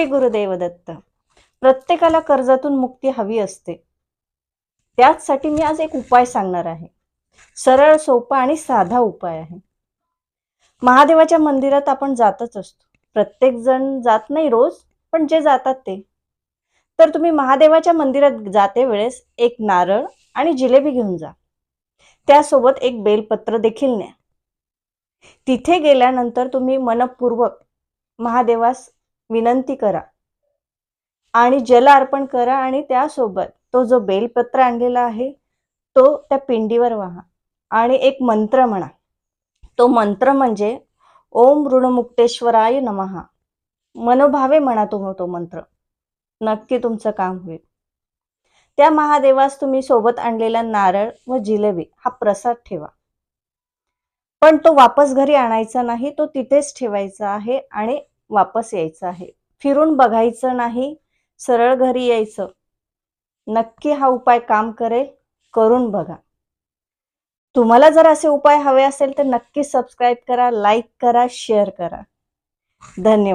श्री गुरुदेव दत्त प्रत्येकाला कर्जातून मुक्ती हवी असते. त्याचसाठी मी आज एक उपाय सांगणार आहे. सरळ सोपा आणि साधा उपाय आहे. महादेवाच्या मंदिरात आपण जातच असतो. प्रत्येक जण जात नाही रोज पण जे जातात ते. तर तुम्ही महादेवाच्या मंदिरात जाते वेळेस एक नारळ आणि जिलेबी घेऊन जा. त्यासोबत एक बेलपत्र देखील न्या. तिथे गेल्यानंतर तुम्ही मनपूर्वक महादेवास विनंती करा. आणि जल अर्पण करा आणि त्यासोबत तो जो बेलपत्र आणलेला आहे तो त्या पिंडीवर वाहा. आणि एक मंत्र म्हणा. तो मंत्र म्हणजे ओम ऋणमुक्तेश्वराय नमहा मनोभावे म्हणा हो तुम्ही तो मंत्र. नक्की तुमचं काम होईल. त्या महादेवास तुम्ही सोबत आणलेला नारळ व जिलेबी हा प्रसाद ठेवा. पण तो वापस घरी आणायचा नाही तो तिथेच ठेवायचा आहे आणि वापस यायचं आहे. फिरून बघायचं नाही सरळ घरी यायचं. नक्की हा उपाय काम करेल करून बघा. तुम्हाला जर असे उपाय हवे असेल तर नक्की सबस्क्राईब करा लाईक करा शेअर करा. धन्यवाद.